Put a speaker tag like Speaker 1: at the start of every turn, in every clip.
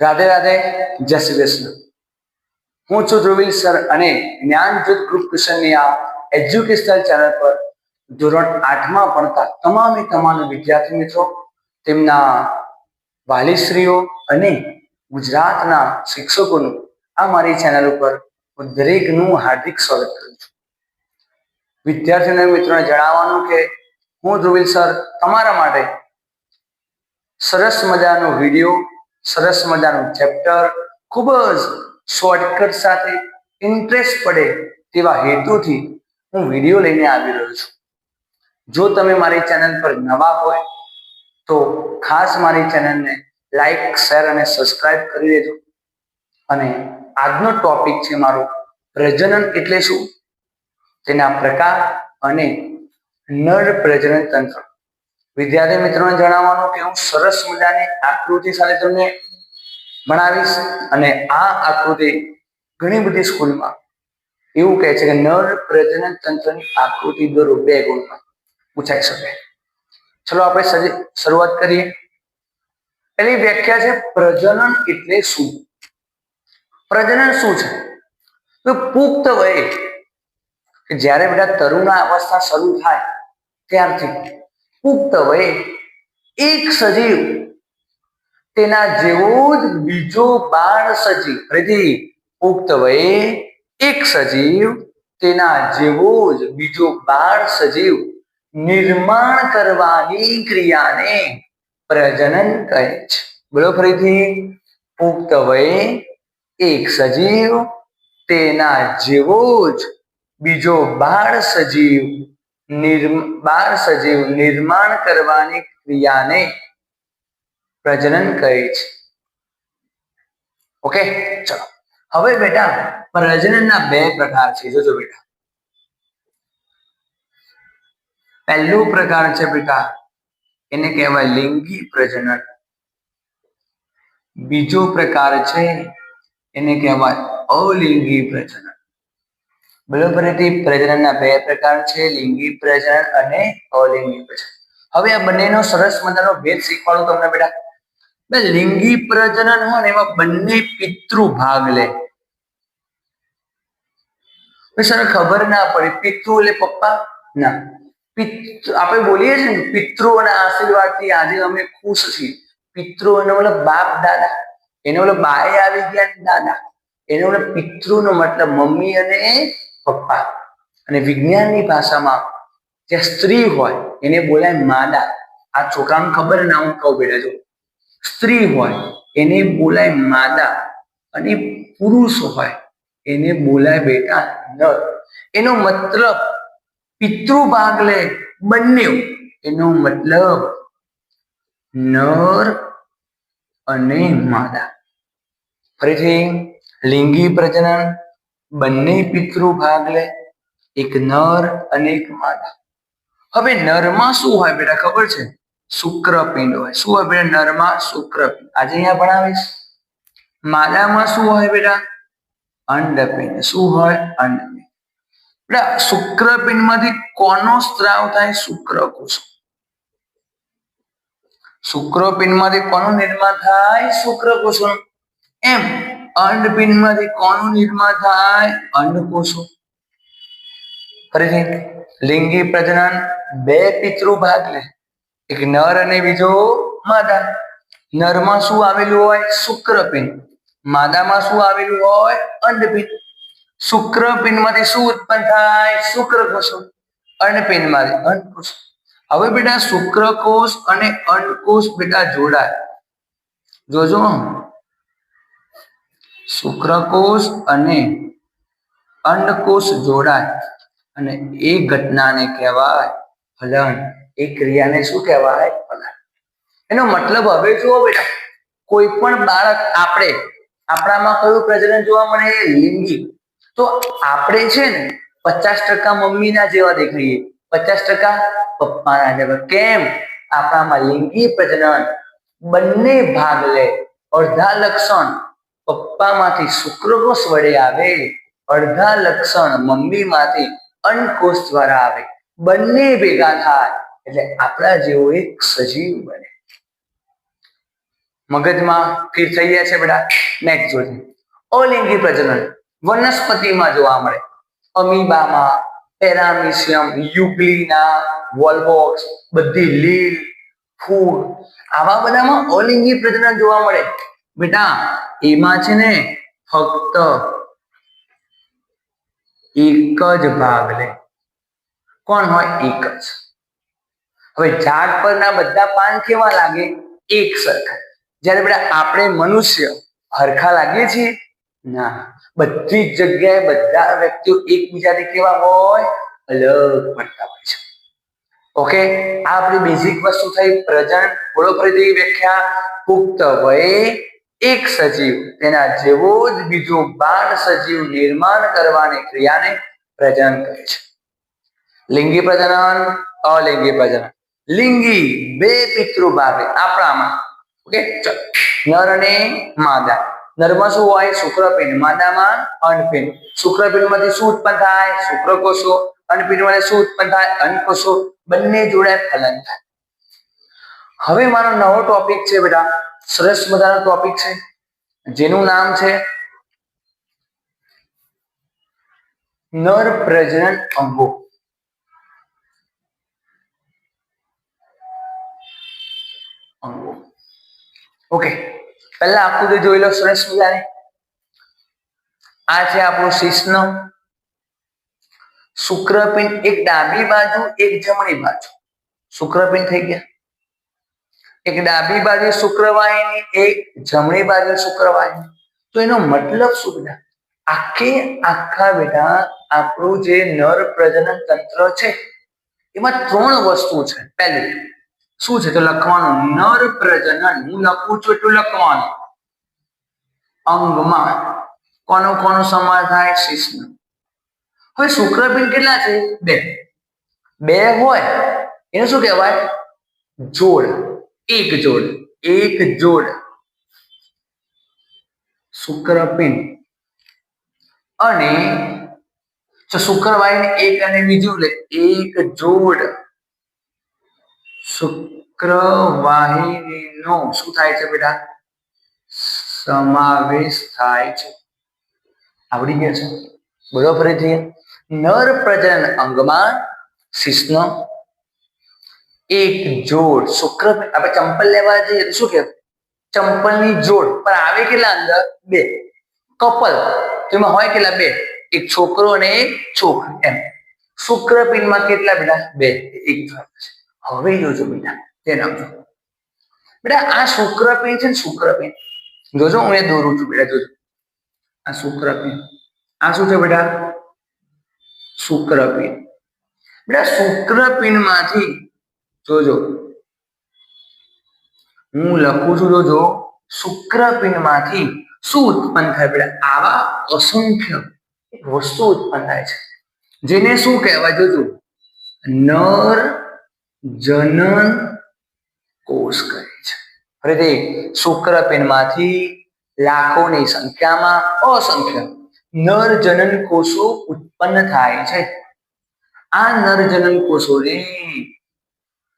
Speaker 1: રાધે રાધે, જય શ્રી કૃષ્ણ. હું છું ધ્રુવીલ સર અને જ્ઞાન જ્યોત ગ્રુપ ટ્યુશનની આ એજ્યુકેશનલ ચેનલ પર ધોરણ આઠમાં ભણતા તમામે તમામ વિદ્યાર્થી મિત્રો, તેમના વાલીશ્રીઓ અને ગુજરાતના શિક્ષકોનું આ મારી ચેનલ ઉપર હું દરેકનું હાર્દિક સ્વાગત કરું છું. વિદ્યાર્થીઓને મિત્રોને જણાવવાનું કે હું ધ્રુવીલ સર, તમારા માટે સરસ મજાનો વીડિયો સરસ મજાનું ચેપ્ટર ખૂબ જ શોર્ટકટ સાથે ઇન્ટરેસ્ટ પડે તેવા હેતુથી હું વીડિયો લઈને આવી રહ્યો છું. જો તમે મારી ચેનલ પર નવા હોય, તો ખાસ મારી ચેનલને લાઈક શેર અને સબસ્ક્રાઇબ કરી દેજો. અને આજનો ટોપિક છે મારો પ્રજનન એટલે શું? તેના પ્રકાર અને નર પ્રજનન તંત્ર. વિદ્યાર્થી મિત્રોને જણાવવાનું કે હું સરસ મજાની આકૃતિ સાથે તમને ભણાવીશ અને આ આકૃતિ ઘણી બધી સ્કૂલમાં એવું કહે છે કે નર પ્રજનન તંત્રની આકૃતિ દોરો બે ગુણમાં પૂછાઈ શકે. ચલો આપણે શરૂઆત કરીએ. પહેલી વ્યાખ્યા છે પ્રજનન એટલે શું? પ્રજનન શું છે? પુખ્ત વયે જ્યારે બધા તરુણા અવસ્થા શરૂ થાય ત્યારથી પુખ્ત વયે એક સજીવ, તેના જેવો જ બીજો બાળ સજીવ. ફરીથી પુખ્ત વયે એક સજીવ, તેના જેવો જ બીજો બાળ સજીવ નિર્માણ કરવાની ક્રિયાને પ્રજનન કહે છે. બોલો ફરીથી. પુખ્ત વયે એક સજીવ, તેના જેવો જ બીજો બાળ સજીવ બાળ સજીવ નિર્માણ કરવાની ક્રિયાને પ્રજનન કહે છે. ઓકે ચલો. હવે બેટા, પ્રજનનના બે પ્રકાર છે. જોજો બેટા. પહેલું પ્રકાર છે બેટા, એને કહેવાય લિંગી પ્રજનન. બીજો પ્રકાર છે, એને કહેવાય અલિંગી પ્રજનન. બરોબર પ્રજનનના બે પ્રકાર છે, લિંગી પ્રજનન અને અલિંગી પ્રજનન. હવે આ બંનેનો સરસ મજાનો ભેદ શીખવાડું તમને બેટા. બે લિંગી પ્રજનન હોય એમાં બંને પિતૃ ભાગ લે સર ખબર ના પડે, પિતૃ એટલે પપ્પા? ના. પિતૃ આપણે બોલીએ છીએ ને પિતૃઓના આશીર્વાદથી આજે અમે ખુશ છીએ. પિતૃ એનો મતલબ બાપ, દાદા. એનો મતલબ બાએ આવી ગયા દાદા. એનો મતલબ પિતૃનો મતલબ મમ્મી અને પપ્પા. અને વિજ્ઞાનની ભાષામાં જે સ્ત્રી હોય, એને બોલાય માદા. આ છોકરાને ખબર ના, હું કહું બેટા, જો. સ્ત્રી હોય, એને બોલાય માદા. અને પુરુષ હોય, એને બોલાય બેટા નર. એનો મતલબ પિતૃ ભાગ લે બંને. એનો મતલબ નર અને માદા. ફરીથી લિંગી પ્રજનન બંને પિતૃ ભાગ લે, એક નર અને એક માદા. હવે નરમાં શું હોય બેટા ખબર છે? શુક્રપિંડ હોય. શું હોય બેટા નરમાં? શુક્રપિંડ. આજે અહીંયા ભણાવીશ. માદામાં શું હોય બેટા? અંડપિંડ. શું હોય? અંડપિંડ. બેટા, શુક્રપિંડમાંથી કોનો સ્ત્રાવ થાય? શુક્રકોષ. શુક્રપિંડમાંથી કોનું નિર્માણ થાય? શુક્રકોષો એમ. અંડપિંડમાંથી કોનું નિર્માણ થાય? અંડકોષો ફરીથી, લિંગી પ્રજનન બે પિતૃ ભાગ લે. એક નર અને બીજો માદા. નરમાં શું આવેલું હોય? શુક્રપિંડ માદામાં શું આવેલું હોય? અંડપિંડ શુક્રપિંડમાંથી શું ઉત્પન્ન થાય? શુક્રકોષો અંડપિંડમાંથી અંડકોષ હવે બેટા શુક્રકોષ અને અંડકોષ બેટા જોડાય. જોજો શુક્રકોષ અને અંડકોષ જોડાય અને એ ઘટનાને કહેવાય ફલન. એ ક્રિયાને શું કહેવાય? ફલન. એનો મતલબ હવે જુઓ બેટા, કોઈ પણ બાળક આપણે, આપણામાં કયું પ્રજનન જોવા મળે? લિંગી. તો આપણે છે ને પચાસ ટકા મમ્મીના જેવા દેખાઈએ. પચાસ ટકા પપ્પાના જેવા. કેમ? આપણામાં લિંગી પ્રજનન બંને ભાગ લે. અડધા લક્ષણ. પપ્પામાંથી શુક્રકોષ વડે આવે અડધા લક્ષણ મમ્મીમાંથી અન્નકોષ દ્વારા આવે. બંને ભેગા થાય, એટલે આપણા જેવો એક સજીવ બને. મગજમાં ફીર થઈ ગયા છે બધા? નેક્સ્ટ જોઈએ અલિંગી પ્રજનન, વનસ્પતિમાં જોવા મળે. અમીબામાં, પેરામિશિયમ, યુગ્લિના વોલ્વોક્સ બધી લીલ ફૂડ આવા બધામાં અલિંગી પ્રજનન જોવા મળે. બેટા, એમાં છે ને ફક્ત એક જ ભાગ લે. કોણ હોય? એક જ. હવે ઝાડ પરના બધા પાન કેવા લાગે? એક સરખા. જ્યારે બેટા, આપણે મનુષ્ય હરખા લાગીએ છીએ? ના. બધી જ જગ્યાએ બધા વ્યક્તિઓ એકબીજાથી કેવા હોય? અલગ પડતા હોય છે. ઓકે? આ આપણી બેઝિક વસ્તુ થઈ. પ્રજન બોલો ફરીથી વ્યાખ્યા પુખ્ત વયે એક સજીવ, તેના જેવો જ બીજો બાળ સજીવ નિર્માણ કરવાની ક્રિયાને પ્રજનન કહે છે. લિંગી પ્રજનન, અલિંગી પ્રજનન. લિંગી બે પિતૃ ભાગે, આપણામાં. ઓકે નર અને માદા. નરમાં શું હોય? શુક્રપિંડ. માદામાં અંડપિંડ શુક્રપિંડમાંથી શું ઉત્પન્ન થાય? શુક્રકોષો. અંડપિંડમાંથી શું ઉત્પન્ન થાય? અંડકોષો બંને જોડે ફલન થાય. હવે મારો નવો ટોપિક છે બેટા. સરસ મજાનો ટોપિક છે. જેનું નામ છે નર પ્રજનન અંગો અંગો ઓકે પહેલા આકૃતિ જોઈ લો સરસ મજાને આ છે આપણું શિષ્ણ શુક્રપિંડ એક ડાબી બાજુ, એક જમણી બાજુ. શુક્રપિંડ થઈ ગયા. એક ડાબી બાજુ શુક્રવાહિની એક જમણી બાજુ શુક્રવાહિની તો એનો મતલબ શું બેટા? આખે આખા બેટા આપણું જે નર પ્રજનન તંત્ર છે, એમાં ત્રણ વસ્તુ છે. પહેલું, શું છે? તો લખવાનું, નર પ્રજનન. હું લખું છું એટલું લખવાનું. અંગમાં કોનો કોનો સમાર થાય? શિષ્ણ. હવે શુક્રપિંડ કેટલા છે? બે. બે હોય. એને શું કહેવાય? જોડ. એક જોડ એક જોડ. શુક્રપિંડ અને જો શુક્રવાહિની એક અને બીજું લે, એક જોડ. શુક્રવાહિનીનો શું થાય છે બેટા? સમાવેશ થાય છે. આવડી ગયો છે. બોલો ફરીથી. નર પ્રજનન અંગમાં શિશ્ન એક જોડ. શુક્ર આપણે ચંપલ લેવા જઈએ શું કે ચંપલની જોડ. પણ આવે કેટલા અંદર? બે. કપલ. એમાં હોય કેટલા? બે. એક છોકરો અને એક છોકરી એમ. શુક્રપિંડમાં કેટલા બેટા? બે. એક હવે જોજો બેટા. તેના બેટા, આ શુક્રપિંડ છે ને શુક્રપિંડ જોજો, હું એ દોરું છું બેટા, જોજો. આ શુક્રપિંડ આ શું છે બેટા? શુક્રપિંડ બેટા શુક્રપિંડમાંથી જોજો. હું લખું છું જોજો, શુક્રપિંડમાંથી શું ઉત્પન્ન થાય? બેટા આવા અસંખ્ય વસ્તુ ઉત્પન્ન થાય છે. જેને શું કહેવાય જોજો? નર જનન કોષ કહે છે. ફરીથી શુક્રપિંડમાંથી લાખોની સંખ્યામાં અસંખ્ય નર જનન કોષો ઉત્પન્ન થાય છે. આ નર જનન કોષોને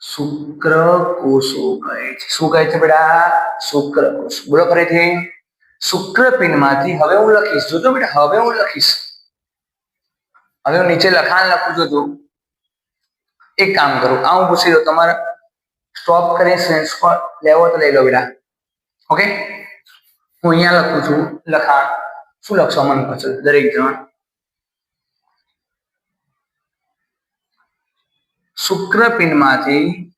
Speaker 1: શુક્ર કોષો કહે છે. શું કહે છે બેટા? શુક્ર કોષ બોલો ફરીથી. શુક્રપિંડમાંથી હવે હું લખીશ. જોજો બેટા, હવે હું લખીશ. હવે હું નીચે લખાણ લખું, જોજો. એક કામ કરું, આ હું પૂછી દઉં તમારે સ્ટોપ કરી સ્ક્રીનશોટ લેવો તો લઈ લો બેટા. ઓકે હું અહીંયા લખું છું લખાણ. શું લખશો? મને પૂછો દરેક જણ. શુક્રપિંડમાંથી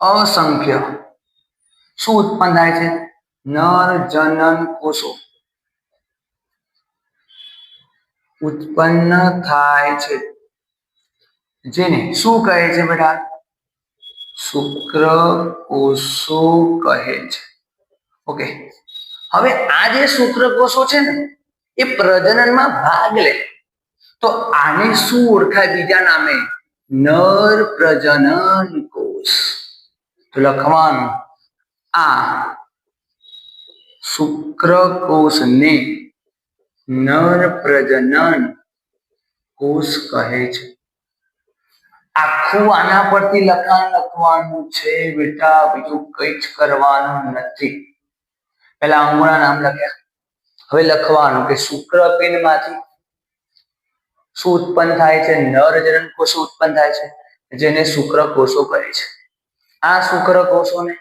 Speaker 1: અસંખ્ય શું ઉત્પન્ન થાય છે? નર, જનન, કોષો. ઉત્પન્ન થાય છે. જેને શું કહે છે બેટા શુક્ર કોષો કહે છે. ઓકે. હવે આ જે શુક્રકોષો છે ને, એ પ્રજનનમાં ભાગ લે. તો આને શું ઓળખાય બીજા નામે? નર પ્રજનન કોષ. તો લખવાનું, આ શુક્રકોષને નર પ્રજનન કોષ કહે છે. આખું આના પરથી લખાણ લખવાનું છે બેટા, બીજું કઈ જ કરવાનું નથી. પેલા અંગુણા નામ લખ્યા. હવે લખવાનું કે શુક્રપિંડમાંથી શું ઉત્પન્ન થાય છે? નરજનન કોષો ઉત્પન્ન થાય છે, જેને શુક્ર કોષો કહે છે. આ શુક્ર કોષોને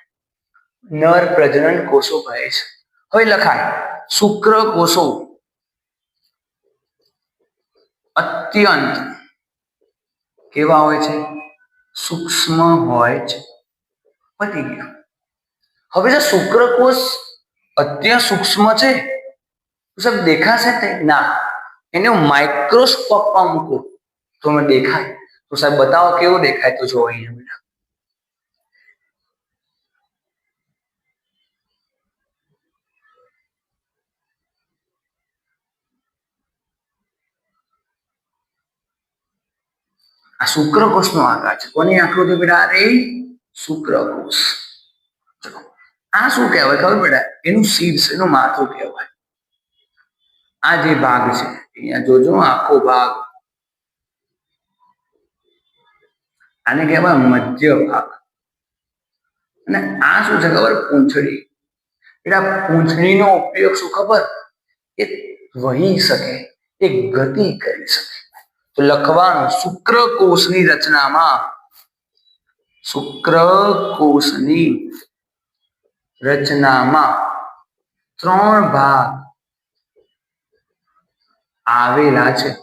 Speaker 1: નર પ્રજનન કોષો કહે છે. હવે લખાણ શુક્રકોષો અત્યંત કેવા હોય છે? સૂક્ષ્મ હોય છે. પતી ગયું. હવે જો શુક્રકોષ અત્યંત સૂક્ષ્મ છે દેખાશે તે? ના. એને માઇક્રોસ્કોપમાં મૂકો તો મને દેખાય. તો સાહેબ બતાવો કેવું દેખાય તો જો અહીંયા બેટા. આ શુક્રકોષનો આકાર છે. કોની આકૃતિ બેટા? અરે શુક્રકોષ. ચલો. આ શું કહેવાય ખબર બેટા? એનું શીર્ષ, એનું માથું કહેવાય. આ જે ભાગ છે અહીંયા જોજો, આખો ભાગ. આને કહેવાય મધ્ય ભાગ. અને આ શું છે ખબર? પૂંછડી. એટલે પૂંછડીનો ઉપયોગ શું ખબર? એ વહી શકે, એ ગતિ કરી શકે. તો લખવાનું શુક્રકોષની રચનામાં શુક્રકોષની રચનામાં ત્રણ ભાગ આવેલા છે.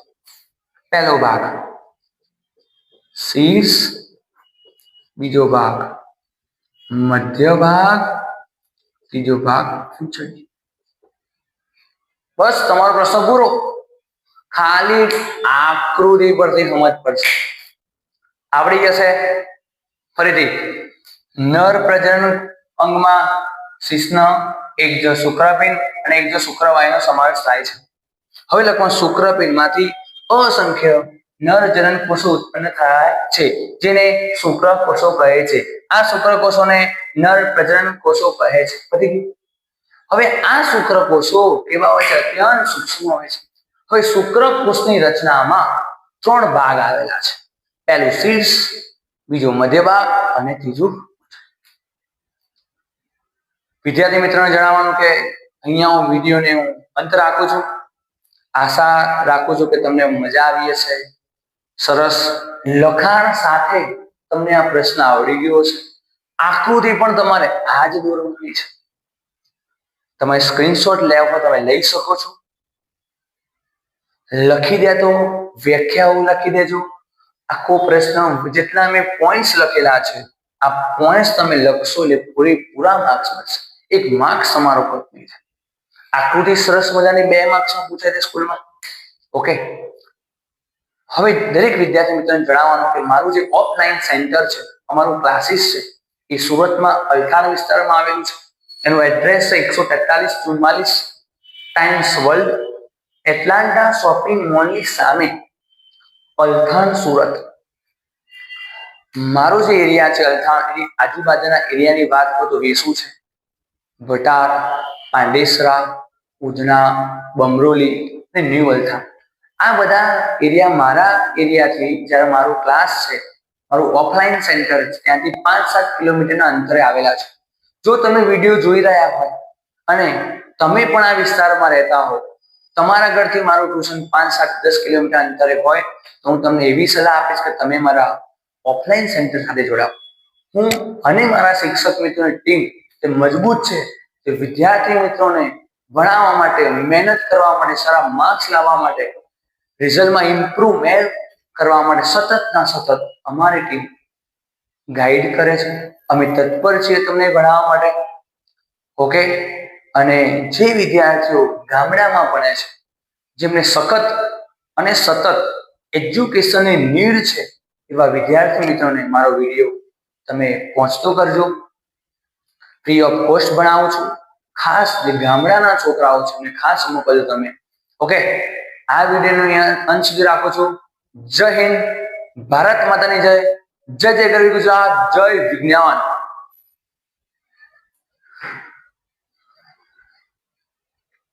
Speaker 1: પહેલો ભાગ. શીર્ષ. બીજો ભાગ. મધ્ય ભાગ. ત્રીજો ભાગ બસ, તમારો પ્રશ્ન પૂરો. ખાલી આકૃતિ પરથી સમજ પડશે. આવડી જશે. ફરીથી. નર પ્રજનન અંગમાં શિશ્ન, એક જો શુક્રપિંડ અને એક જો શુક્રવાયુનો સમાવેશ થાય છે. હવે લખવાનું શુક્રપિંડમાંથી અસંખ્ય નર જનન કોષો ઉત્પન્ન થાય છે, જેને શુક્રકોષો કહે છે. આ શુક્રકોષોને નર પ્રજનન કોષો કહે છે? હવે આ શુક્રકોષો કેવા હોય છે? અત્યંત સૂક્ષ્મ હોય છે. હવે શુક્રકોષની રચનામાં ત્રણ ભાગ આવેલા છે. પહેલું શીર્ષ, બીજો મધ્ય ભાગ અને ત્રીજું વિદ્યાર્થી મિત્રોને જણાવવાનું કે અહીંયા હું વિડીયોને હું અંતર રાખું છું. આશા રાખું છું કે તમને મજા આવી હશે. સરસ લખાણ સાથે તમને આ પ્રશ્ન આવડી ગયો છે આકૃતિ પણ તમારે આ જ દોરવાની છે. તમે સ્ક્રીનશોટ લેવા તમે લઈ શકો છો. લખી દે તો વ્યાખ્યાઓ લખી દેજો. આખો પ્રશ્ન જેટલા મેં પોઈન્ટ્સ લખેલા છે, આ પોઈન્ટ્સ તમે લખશો એટલે પૂરેપૂરા માર્ક્સ મળશે. એક માર્ક્સ તમારો કટની છે. આકૃતિ સરસ મજાની બે માર્ક્સમાં પૂછાય છે સ્કૂલમાં? ઓકે હવે દરેક વિદ્યાર્થી મિત્રોને જણાવવાનું કે મારું જે ઓફલાઈન સેન્ટર છે, અમારું ક્લાસીસ છે, એ સુરતમાં અલખાણ વિસ્તારમાં આવેલું છે. એનું એડ્રેસ છે એકસો તેતાલીસ ચુમ્માલીસ ટાઈમ્સ વર્લ્ડ એટલાન્ટા શોપિંગ મોલની સામે અલથાણ સુરત. મારો જે એરિયા છે અલથાણ એની આજુબાજુના એરિયાની વાત કરું તો વેસુ છે ભટાર પાંડેસરા ઉધના, બમરોલી અને ન્યુ અલથાણ આ બધા એરિયા મારા એરિયાથી જ્યારે મારો ક્લાસ છે, મારું ઓફલાઈન સેન્ટર છે, ત્યાંથી પાંચ સાત કિલોમીટરના અંતરે આવેલા છે. જો તમે વીડિયો જોઈ રહ્યા હોય અને તમે પણ આ વિસ્તારમાં રહેતા હો, તમારા ઘરથી મારું ટ્યુશન પાંચ સાત દસ કિલોમીટર અંતરે હોય, તો હું તમને એવી સલાહ આપીશ કે તમે મારા ઓફલાઈન સેન્ટર સાથે જોડાઓ. હું અને મારા શિક્ષક મિત્રોની ટીમ તે મજબૂત છે તે વિદ્યાર્થી મિત્રોને ભણાવવા માટે, મહેનત કરવા માટે, સારા માર્ક્સ લાવવા માટે રિઝલ્ટમાં ઇમ્પ્રુવમેન્ટ કરવા માટે સતત ના સતત અમારી ટીમ ગાઈડ કરે છે. અમે તત્પર છીએ તમને ભણાવવા માટે. ઓકે અને જે વિદ્યાર્થીઓ ગામડામાં ભણે છે, જેમને સખત અને સતત એજ્યુકેશનની નીડ છે, એવા વિદ્યાર્થી મિત્રોને મારો વીડિયો તમે પહોંચતો કરજો. ફ્રી ઓફ કોસ્ટ ભણાવું છું. ખાસ જે ગામડાના છોકરાઓ છે એમને ખાસ મોકલજો તમે. ઓકે આ વિડીયોનો અહીંયા અંત સુધી રાખો છો. જય હિન્દ. ભારત માતાની જય. જય જય ગરવી ગુજરાત. જય વિજ્ઞાન.